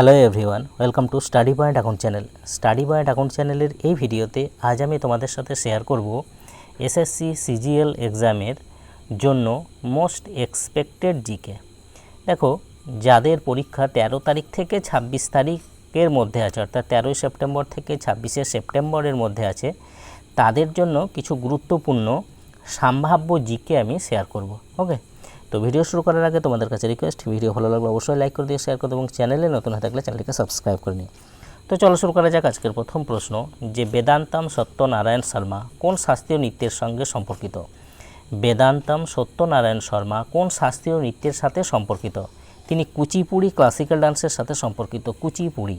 Hello everyone welcome to study point account channel study point account চ্যানেলের এই ভিডিওতে আজ আমি তোমাদের সাথে শেয়ার করব এসএসসি সিজিএল এক্সামের জন্য মোস্ট এক্সপেক্টেড জিকে দেখো, যাদের পরীক্ষা তেরো তারিখ থেকে ছাব্বিশ তারিখের মধ্যে আছে, অর্থাৎ তেরোই সেপ্টেম্বর থেকে ছাব্বিশে সেপ্টেম্বরের মধ্যে আছে, তাদের জন্য কিছু গুরুত্বপূর্ণ সম্ভাব্য জিকে আমি শেয়ার করব ওকে তো ভিডিও শুরু করার আগে তোমাদের কাছে রিকোয়েস্ট ভিডিও ভালো লাগলে অবশ্যই লাইক করে দিয়ে শেয়ার করে এবং চ্যানেলে নতুন হয়ে থাকলে চ্যানেলটিকে সাবস্ক্রাইব করে নিও। তো চলো শুরু করা যাক আজকের প্রথম প্রশ্ন, যে বেদান্তাম সত্যনারায়ণ শর্মা কোন শাস্ত্রীয় নৃত্যের সঙ্গে সম্পর্কিত? বেদান্তাম সত্যনারায়ণ শর্মা কোন শাস্ত্রীয় নৃত্যের সাথে সম্পর্কিত? তিনি কুচিপুড়ি ক্লাসিক্যাল ডান্সের সাথে সম্পর্কিত, কুচিপুড়ি।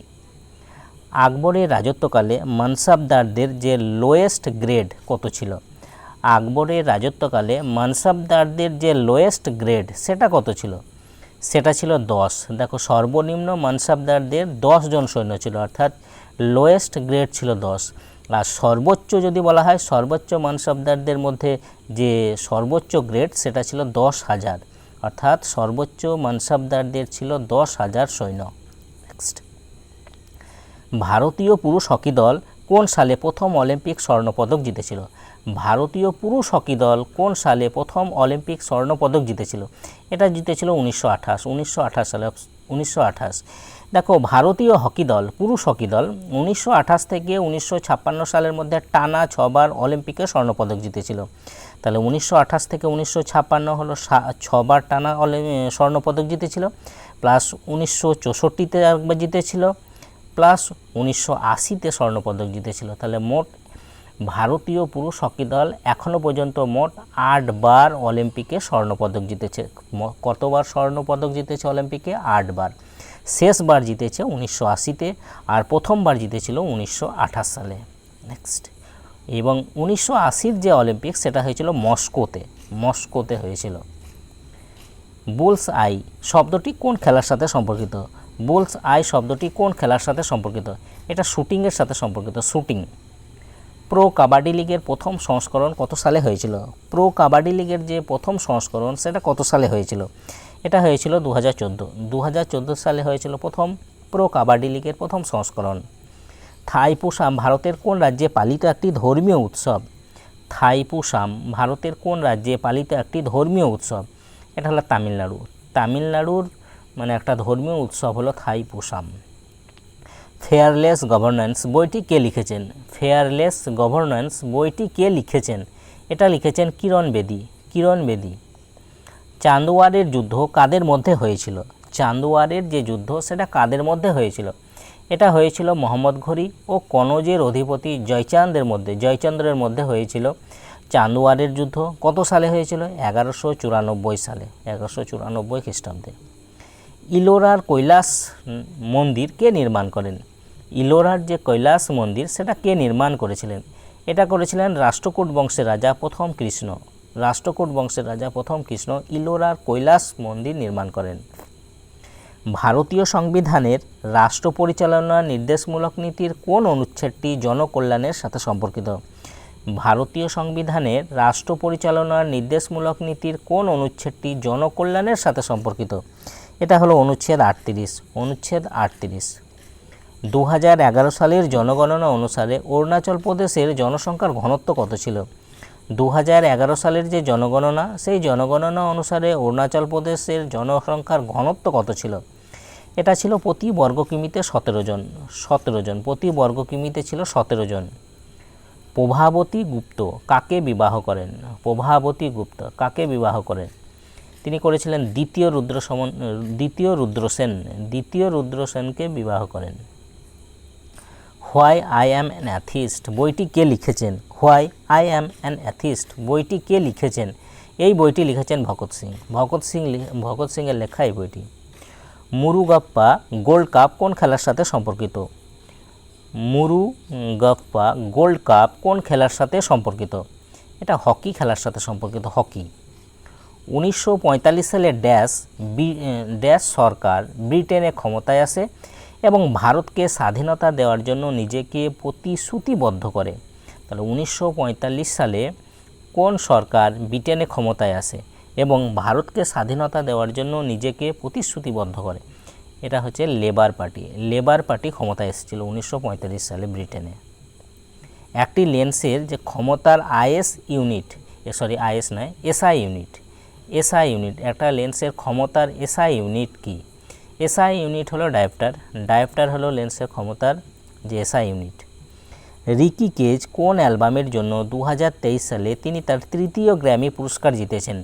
আকবরের রাজত্বকালে মানসাবদারদের যে লোয়েস্ট গ্রেড কত ছিল? আকবরের রাজত্বকালে মানসাবদারদের যে লোয়েস্ট গ্রেড সেটা কত ছিল? সেটা ছিল দশ। দেখো, সর্বনিম্ন মানসাবদারদের জন সৈন্য ছিল, অর্থাৎ লোয়েস্ট গ্রেড ছিল দশ। আর সর্বোচ্চ যদি বলা হয়, সর্বোচ্চ মানসাবদারদের মধ্যে যে সর্বোচ্চ গ্রেড সেটা ছিল দশ হাজার। অর্থাৎ সর্বোচ্চ মানসাবদারদের ছিল দশ হাজার সৈন্য। নেক্সট ভারতীয় পুরুষ হকি দল কোন সালে প্রথম অলিম্পিক স্বর্ণপদক জিতেছিল? ভারতীয় পুরুষ হকি দল কোন সালে প্রথম অলিম্পিক স্বর্ণপদক জিতেছিল? এটা জিতেছিল উনিশশো আঠাশ উনিশশো আঠাশ সালে, উনিশশো আঠাশ। দেখো, ভারতীয় হকি দল, পুরুষ হকি দল, উনিশশো আঠাশ থেকে উনিশশো ছাপ্পান্ন সালের মধ্যে টানা ছবার অলিম্পিকে স্বর্ণপদক জিতেছিল। তাহলে উনিশশো আঠাশ থেকে উনিশশো ছাপ্পান্ন হলো ছবার টানা স্বর্ণপদক জিতেছিল, প্লাস উনিশশো চৌষট্টিতে একবার জিতেছিল, প্লাস উনিশশো আশিতে স্বর্ণপদক জিতেছিল। তাহলে মোট ভারতীয় পুরুষ হকি দল এখনও পর্যন্ত মোট আটবার অলিম্পিকে স্বর্ণপদক জিতেছে। কতবার স্বর্ণপদক জিতেছে অলিম্পিকে? আটবার শেষবার জিতেছে উনিশশো আশিতে আর প্রথমবার জিতেছিল উনিশশো আঠাশ সালে। নেক্সট এবং উনিশশো আশির যে অলিম্পিক, সেটা হয়েছিল মস্কোতে। মস্কোতে হয়েছিল। বুলস আই শব্দটি কোন খেলার সাথে সম্পর্কিত? বুলস আই শব্দটি কোন খেলার সাথে সম্পর্কিত? এটা শুটিংয়ের সাথে সম্পর্কিত। শুটিং। প্রো কাবাডি লিগের প্রথম সংস্করণ কত সালে হয়েছিল? প্রো কাবাডি লিগের যে প্রথম সংস্করণ সেটা কত সালে হয়েছিল? এটা হয়েছিল দু হাজার চোদ্দ। দু হাজার চোদ্দ সালে হয়েছিল প্রথম প্রো কাবাডি লিগের প্রথম সংস্করণ। থাইপুসাম ভারতের কোন রাজ্যে পালিত একটি ধর্মীয় উৎসব? থাইপুসাম ভারতের কোন রাজ্যে পালিত একটি ধর্মীয় উৎসব? এটা হলো তামিলনাড়ু। তামিলনাড়ুর মানে একটা ধর্মীয় উৎসব হলো থাইপুসাম ফেয়ারলেস গভর্নেন্স বইটি কে লিখেছেন? ফেয়ারলেস গভর্নেন্স বইটি কে লিখেছেন? এটা লিখেছেন কিরণ বেদি। কিরণ বেদি। চান্দোয়ারের যুদ্ধ কাদের মধ্যে হয়েছিল? চান্দোয়ারের যে যুদ্ধ, সেটা কাদের মধ্যে হয়েছিল? এটা হয়েছিল মোহাম্মদ ঘড়ি ও কনজের অধিপতি জয়চাঁদের মধ্যে। জয়চন্দ্রের মধ্যে হয়েছিল চান্দোয়ারের যুদ্ধ। কত সালে হয়েছিল? এগারোশো চুরানব্বই সালে, এগারোশো চুরানব্বই খ্রিস্টাব্দে। ইলোরার কৈলাস মন্দির কে নির্মাণ করেন? ইলোরার যে কৈলাস মন্দির, সেটা কে নির্মাণ করেছিলেন? এটা করেছিলেন রাষ্ট্রকূট বংশের রাজা প্রথম কৃষ্ণ। রাষ্ট্রকূট বংশের রাজা প্রথম কৃষ্ণ ইলোরার কৈলাস মন্দির নির্মাণ করেন। ভারতীয় সংবিধানের রাষ্ট্র পরিচালনা নির্দেশমূলক নীতির কোন অনুচ্ছেদটি জনকল্যাণের সাথে সম্পর্কিত? ভারতীয় সংবিধানের রাষ্ট্র পরিচালনার নির্দেশমূলক নীতির কোন অনুচ্ছেদটি জনকল্যাণের সাথে সম্পর্কিত? এটা হলো অনুচ্ছেদ আটত্রিশ অনুচ্ছেদ আটত্রিশ। দু সালের জনগণনা অনুসারে অরুণাচল প্রদেশের জনসংখ্যার ঘনত্ব কত ছিল? দু সালের যে জনগণনা, সেই জনগণনা অনুসারে অরুণাচল প্রদেশের জনসংখ্যার ঘনত্ব কত ছিল? এটা ছিল প্রতি বর্গ কিমিতে সতেরো জন। সতেরো জন। প্রতি বর্গ কিমিতে ছিল সতেরো জন। প্রভাবতী গুপ্ত কাকে বিবাহ করেন? প্রভাবতী গুপ্ত কাকে বিবাহ করেন? তিনি করেছিলেন দ্বিতীয় রুদ্র দ্বিতীয় রুদ্রসেন। দ্বিতীয় রুদ্রসেনকে বিবাহ করেন। Why I am an atheist বইটি কে লিখেছেন? Why I am an atheist বইটি কে লিখেছেন? এই বইটি লিখেছেন ভগৎ সিং। ভগৎ সিং ভগৎ সিংয়ের লেখা এই বইটি। মুরুগাপ্পা গোল্ড কাপ কোন খেলার সাথে সম্পর্কিত? মুরুগাপ্পা গোল্ড কাপ কোন খেলার সাথে সম্পর্কিত? এটা হকি খেলার সাথে সম্পর্কিত, হকি। উনিশশো পঁয়তাল্লিশ সালে ড্যাশ ড্যাশ সরকার ব্রিটেনে ক্ষমতায় আসে। এবং ভারতকে স্বাধীনতা দেওয়ার জন্য নিজেকে প্রতিশ্রুতিবদ্ধ করে। তাহলে উনিশশো পঁয়তাল্লিশ সালে কোন সরকার ব্রিটেনে ক্ষমতায় আসে এবং ভারতকে স্বাধীনতা দেওয়ার জন্য নিজেকে প্রতিশ্রুতিবদ্ধ করে? এটা হচ্ছে লেবার পার্টি। লেবার পার্টি ক্ষমতায় এসেছিল উনিশশো পঁয়তাল্লিশ সালে ব্রিটেনে। একটি লেন্সের যে ক্ষমতার আইএস ইউনিট সরি, আইএস নয়, এসআই ইউনিট। এসআই ইউনিট, একটা লেন্সের ক্ষমতার এসআই ইউনিট কি? এসআই ইউনিট হলো ডায়োপ্টার ডায়োপ্টার হলো লেন্সের ক্ষমতার যে এসআই ইউনিট। রিকি কেজ কোন অ্যালবামের জন্য দু হাজার তেইশ সালে তিনি তার তৃতীয় গ্র্যামি পুরস্কার জিতেছেন?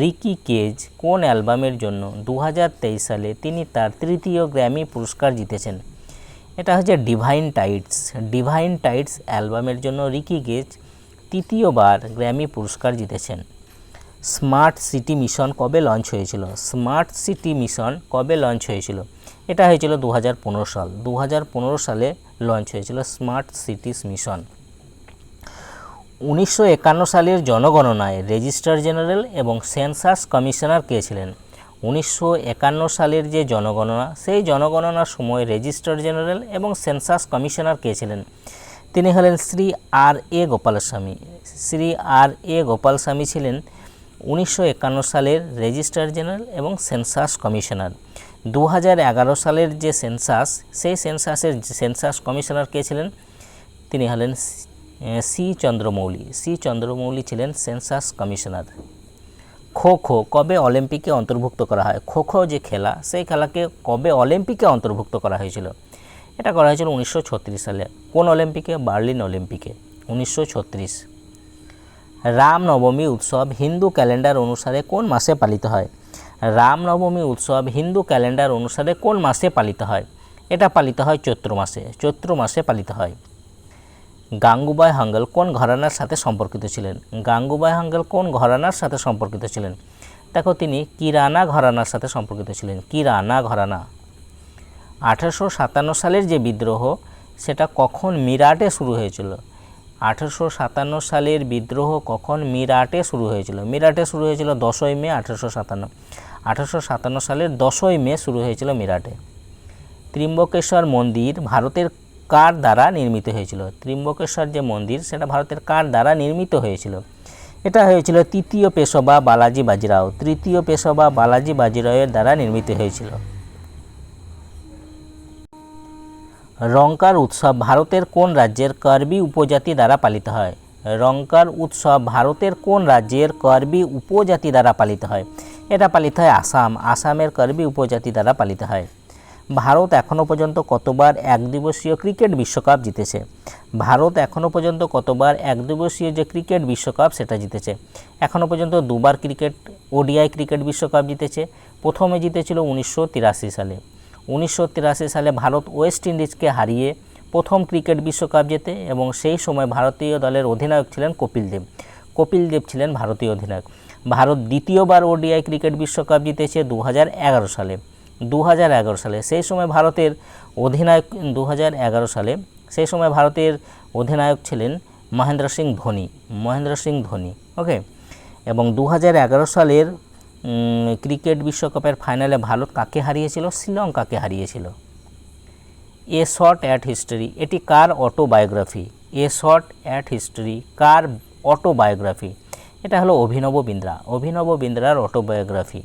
রিকি কেজ কোন অ্যালবামের জন্য দু হাজার তেইশ সালে তিনি তার তৃতীয় গ্র্যামি পুরস্কার জিতেছেন? এটা হচ্ছে ডিভাইন টাইটস ডিভাইন টাইটস অ্যালবামের জন্য রিকি গেজ তৃতীয়বার গ্র্যামি পুরস্কার জিতেছেন। স্মার্ট সিটি মিশন কবে লঞ্চ হয়েছিল? স্মার্ট সিটি মিশন কবে লঞ্চ হয়েছিল? এটা হয়েছিল দু হাজার পনেরো সাল। দু হাজার পনেরো সালে লঞ্চ হয়েছিল স্মার্ট সিটিস মিশন। উনিশশো একান্ন সালের জনগণনায় রেজিস্ট্রার জেনারেল এবং সেন্সাস কমিশনার কে ছিলেন? উনিশশো একান্ন সালের যে জনগণনা, সেই জনগণনার সময় রেজিস্ট্রার জেনারেল এবং সেন্সাস কমিশনার কে ছিলেন? তিনি হলেন শ্রী আর এ গোপালস্বামী। শ্রী আর এ গোপালস্বামী ছিলেন উনিশশো একান্ন সালের রেজিস্ট্রার জেনারেল এবং সেন্সাস কমিশনার। দু এগারো সালের যে সেন্সাস, সেই সেন্সাসের সেন্সাস কমিশনার কে ছিলেন? তিনি হলেন সি চন্দ্রমৌলি। সি চন্দ্রমৌলি ছিলেন সেন্সাস কমিশনার। খো খো, কবে অলিম্পিকে অন্তর্ভুক্ত করা হয়? খো খো যে খেলা, সেই খেলাকে কবে অলিম্পিকে অন্তর্ভুক্ত করা হয়েছিল? এটা করা হয়েছিল উনিশশো ছত্রিশ সালে। কোন অলিম্পিকে? বার্লিন অলিম্পিকে। উনিশশো ছত্রিশ। রামনবমী উৎসব হিন্দু ক্যালেন্ডার অনুসারে কোন মাসে পালিত হয়? রামনবমী উৎসব হিন্দু ক্যালেন্ডার অনুসারে কোন মাসে পালিত হয়? এটা পালিত হয় চৈত্র মাসে। চৈত্র মাসে পালিত হয়। গাঙ্গুবাই হাঙ্গল কোন ঘরানার সাথে সম্পর্কিত ছিলেন? গাঙ্গুবাই হাঙ্গল কোন ঘরানার সাথে সম্পর্কিত ছিলেন? দেখো তিনি কিরানা ঘরানার সাথে সম্পর্কিত ছিলেন। কিরানা ঘরানা। আঠারোশো সাতান্ন সালের যে বিদ্রোহ, সেটা কখন মিরাটে শুরু হয়েছিল? আঠারোশো সাতান্ন সালের বিদ্রোহ কখন মিরাটে শুরু হয়েছিল? মিরাটে শুরু হয়েছিল দশই মে আঠারোশো সাতান্ন। আঠারোশো সাতান্ন সালের দশই মে শুরু হয়েছিল মিরাটে। ত্রিম্বকেশ্বর মন্দির ভারতের কার দ্বারা নির্মিত হয়েছিল? ত্রিম্বকেশ্বর যে মন্দির, সেটা ভারতের কার দ্বারা নির্মিত হয়েছিল? এটা হয়েছিল তৃতীয় পেশবা বালাজি বাজিরাও। তৃতীয় পেশবা বালাজি বাজিরাওয়ের দ্বারা নির্মিত হয়েছিল। রংকার উৎসব ভারতের কোন রাজ্যের কার্বি উপজাতি দ্বারা পালিত হয়? রংকার উৎসব ভারতের কোন রাজ্যের কার্বি উপজাতি দ্বারা পালিত হয়? এটা পালিত হয় আসাম। আসামের কার্বি উপজাতি দ্বারা পালিত হয়। ভারত এখনও পর্যন্ত কতবার একদিবসীয় ক্রিকেট বিশ্বকাপ জিতেছে? ভারত এখনও পর্যন্ত কতবার একদিবসীয় যে ক্রিকেট বিশ্বকাপ সেটা জিতেছে? এখনও পর্যন্ত দুবার ক্রিকেট, ওডিআই ক্রিকেট বিশ্বকাপ জিতেছে। প্রথমে জিতেছিল উনিশশো তিরাশি সালে। উনিশশো তিরাশি সালে ভারত ওয়েস্ট ইন্ডিজকে হারিয়ে প্রথম ক্রিকেট বিশ্বকাপ জেতে এবং সেই সময় ভারতীয় দলের অধিনায়ক ছিলেন কপিল দেব। কপিল দেব ছিলেন ভারতীয় অধিনায়ক। ভারত দ্বিতীয়বার ওডিআই ক্রিকেট বিশ্বকাপ জিতেছে দু হাজার এগারো সালে। দু হাজার এগারো সালে। সেই সময় ভারতের অধিনায়ক দু হাজার এগারো সালে। সেই সময় ভারতের অধিনায়ক ছিলেন মহেন্দ্র সিং ধোনি। মহেন্দ্র সিং ধোনি ওকে এবং দু হাজার এগারো সালের ক্রিকেট বিশ্বকাপের ফাইনালে ভারত কাকে হারিয়েছিল? শ্রীলঙ্কাকে হারিয়েছিল। এ শর্ট অ্যাট হিস্টরি, এটি কার autobiography? A short at history, car autobiography? এটা হলো অভিনব বিন্দ্রা। অভিনব বিন্দ্রার অটোবায়োগ্রাফি।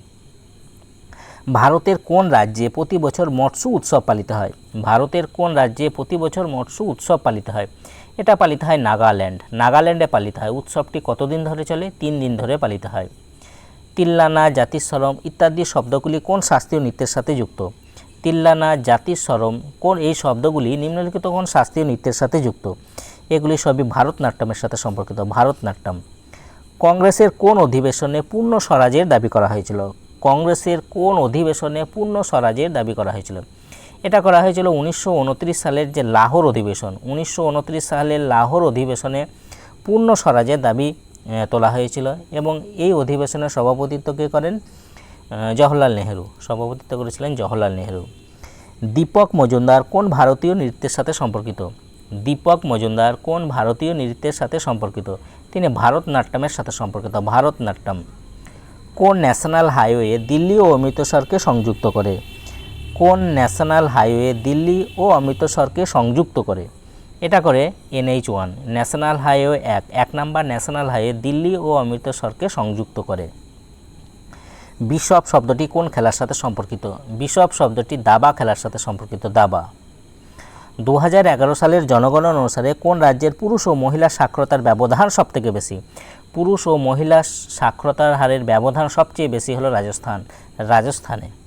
ভারতের কোন রাজ্যে প্রতি বছর মৎস্য উৎসব পালিত হয়? ভারতের কোন রাজ্যে প্রতি বছর মৎস্য উৎসব পালিত হয়? এটা পালিত হয় নাগাল্যান্ড। নাগাল্যান্ডে পালিত হয়। উৎসবটি কতদিন ধরে চলে? তিন দিন ধরে পালিত হয়। তিল্লানা, জাতিস্বরম ইত্যাদি শব্দগুলি কোন শাস্ত্রীয় নৃত্যের সাথে যুক্ত? তিল্লানা, জাতিস্বরম কোন এই শব্দগুলি নিম্নলিখিত কোন শাস্ত্রীয় নৃত্যের সাথে যুক্ত? এগুলি সবই ভারতনাট্যমের সাথে সম্পর্কিত, ভারতনাট্যম। কংগ্রেসের কোন অধিবেশনে পূর্ণ স্বরাজের দাবি করা হয়েছিল? কংগ্রেসের কোন অধিবেশনে পূর্ণ স্বরাজের দাবি করা হয়েছিল? এটা করা হয়েছিল উনিশশো উনত্রিশ সালের যে লাহোর অধিবেশন। উনিশশো উনত্রিশ সালের লাহোর অধিবেশনে পূর্ণ স্বরাজের দাবি তোলা হয়েছিল এবং এই অধিবেশনের সভাপতিত্ব কে করেন? জওহরলাল নেহেরু। সভাপতিত্ব করেছিলেন জওহরলাল নেহেরু। দীপক মজুমদার কোন ভারতীয় নৃত্যের সাথে সম্পর্কিত? দীপক মজুমদার কোন ভারতীয় নৃত্যের সাথে সম্পর্কিত? তিনি ভারতনাট্যমের সাথে সম্পর্কিত। ভারতনাট্যম। কোন ন্যাশনাল হাইওয়ে দিল্লি ও অমৃতসরকে সংযুক্ত করে? কোন ন্যাশনাল হাইওয়ে দিল্লি ও অমৃতসরকে সংযুক্ত করে? এটা করে এনএইচ ওয়ান, ন্যাশনাল হাইওয়ে এক এক নাম্বার ন্যাশনাল হাইওয়ে দিল্লি ও অমৃতসরকে সংযুক্ত করে। বিশপ শব্দটি কোন খেলার সাথে সম্পর্কিত? বিশপ শব্দটি দাবা খেলার সাথে সম্পর্কিত, দাবা। দু হাজার এগারো সালের জনগণনা অনুসারে কোন রাজ্যের পুরুষ ও মহিলা সাক্ষরতার ব্যবধান সবথেকে বেশি? পুরুষ ও মহিলা সাক্ষরতার হারের ব্যবধান সবচেয়ে বেশি হলো রাজস্থান, রাজস্থানে।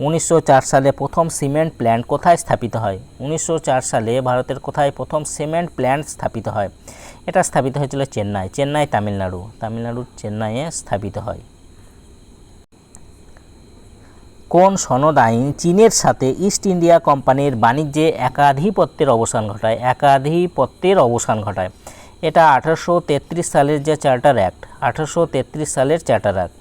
উনিশশো চার সালে প্রথম সিমেন্ট প্ল্যান্ট কোথায় স্থাপিত হয়? উনিশশো চার সালে ভারতের কোথায় প্রথম সিমেন্ট প্ল্যান্ট স্থাপিত হয়? এটা স্থাপিত হয়েছিল চেন্নাই চেন্নাই, তামিলনাড়ু। তামিলনাড়ুর চেন্নাইয়ে স্থাপিত হয়। কোন সনদ আইন চীনের সাথে ইস্ট ইন্ডিয়া কোম্পানির বাণিজ্যে একাধিপত্যের অবসান ঘটায়? একাধিপত্যের অবসান ঘটায়। এটা আঠারোশো তেত্রিশ সালের যে চার্টার অ্যাক্ট, আঠারোশো তেত্রিশ সালের চার্টার অ্যাক্ট।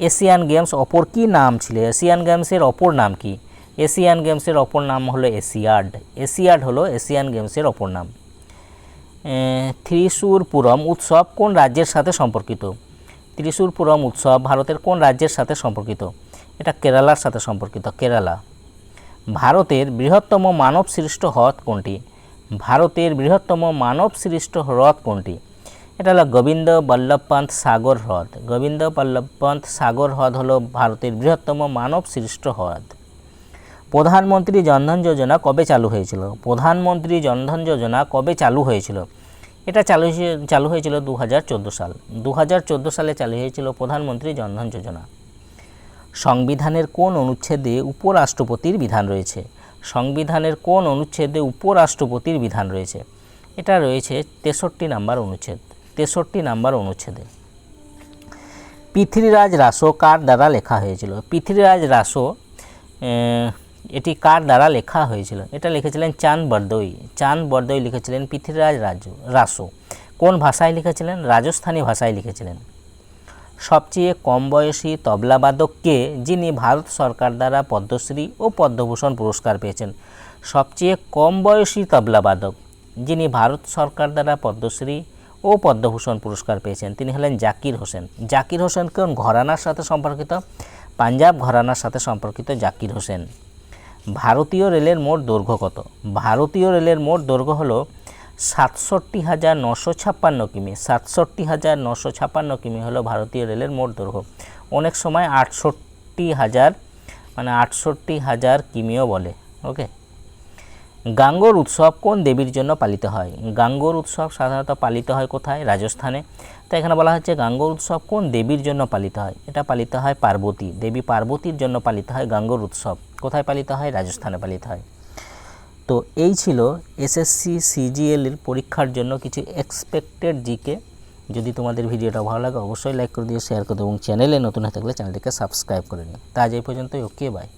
এশিয়ান গেমস অপর কি নাম ছিল? এশিয়ান গেমসের অপর নাম কি? এশিয়ান গেমসের অপর নাম হলো এশিয়াড এশিয়াড হলো এশিয়ান গেমসের অপর নাম। ত্রিশূরপুরম উৎসব কোন রাজ্যের সাথে সম্পর্কিত? ত্রিশূরপুরম উৎসব ভারতের কোন রাজ্যের সাথে সম্পর্কিত? এটা কেরালার সাথে সম্পর্কিত, কেরালা। ভারতের বৃহত্তম মানব সৃষ্ট হ্রদ কোনটি? ভারতের বৃহত্তম মানব সৃষ্ট হ্রদ কোনটি? এটা হলো গোবিন্দ বল্লভ পন্থ সাগর হ্রদ। গোবিন্দ বল্লভ পন্থ সাগর হ্রদ হলো ভারতের বৃহত্তম মানব সৃষ্ট হ্রদ। প্রধানমন্ত্রী জনধন যোজনা কবে চালু হয়েছিল? প্রধানমন্ত্রী জনধন যোজনা কবে চালু হয়েছিল? এটা চালু চালু হয়েছিল দু হাজার চোদ্দ সাল। দু হাজার চোদ্দ সালে চালু হয়েছিল প্রধানমন্ত্রী জনধন যোজনা। সংবিধানের কোন অনুচ্ছেদে উপরাষ্ট্রপতির বিধান রয়েছে? সংবিধানের কোন অনুচ্ছেদে উপরাষ্ট্রপতির বিধান রয়েছে? এটা রয়েছে তেষট্টি নাম্বার অনুচ্ছেদ। তেষট্টি নাম্বার অনুচ্ছেদে। পৃথ্বীরাজ রাসো কার দ্বারা লেখা হয়েছিল? পৃথ্বীরাজ রাসো এটি কার দ্বারা লেখা হয়েছিল? এটা লিখেছিলেন চাঁদ বরদই। চাঁদ বরদই লিখেছিলেন পৃথ্বীরাজ রাজু, রাসো। কোন ভাষায় লিখেছিলেন? রাজস্থানী ভাষায় লিখেছিলেন। সবচেয়ে কম বয়সী তবলাবাদককে যিনি ভারত সরকার দ্বারা পদ্মশ্রী ও পদ্মভূষণ পুরস্কার পেয়েছেন? সবচেয়ে কম বয়সী তবলাবাদক যিনি ভারত সরকার দ্বারা পদ্মশ্রী ও পদ্মভূষণ পুরস্কার পেয়েছেন। তিনি হলেন জাকির হোসেন। জাকির হোসেন কোন ঘরানার সাথে সম্পর্কিত, পাঞ্জাব ঘরানার সাথে সম্পর্কিত জাকির হোসেন। ভারতীয় রেলের মোট দৈর্ঘ্য কত? ভারতীয় রেলের মোট দৈর্ঘ্য হলো সাতষট্টি হাজার নশো ছাপ্পান্ন কিমি। সাতষট্টি হাজার নশো ছাপ্পান্ন কিমি হলো ভারতীয় রেলের মোট দৈর্ঘ্য। অনেক সময় আটষট্টি হাজার মানে আটষট্টি হাজার কিমিও বলে, ওকে? গাঙ্গোর উৎসব কোন দেবীর জন্য পালিত হয়? গাঙ্গোর উৎসব সাধারণত পালিত হয় কোথায়? রাজস্থানে। তো এখানে বলা হচ্ছে গাঙ্গোর উৎসব কোন দেবীর জন্য পালিত হয়? এটা পালিত হয় পার্বতী। দেবী পার্বতীর জন্য পালিত হয় গাঙ্গোর উৎসব। কোথায় পালিত হয়? রাজস্থানে পালিত হয়। তো এই ছিল এসএসসি সিজিএল এর পরীক্ষার জন্য কিছু এক্সপেক্টেড জিকে যদি তোমাদের ভিডিওটা ভালো লাগে, অবশ্যই লাইক করে দিও শেয়ার করে দিও, এবং চ্যানেলে নতুন হয়ে থাকলে চ্যানেলটিকে সাবস্ক্রাইব করে নিও। তা আজ এই পর্যন্তই ওকে বাই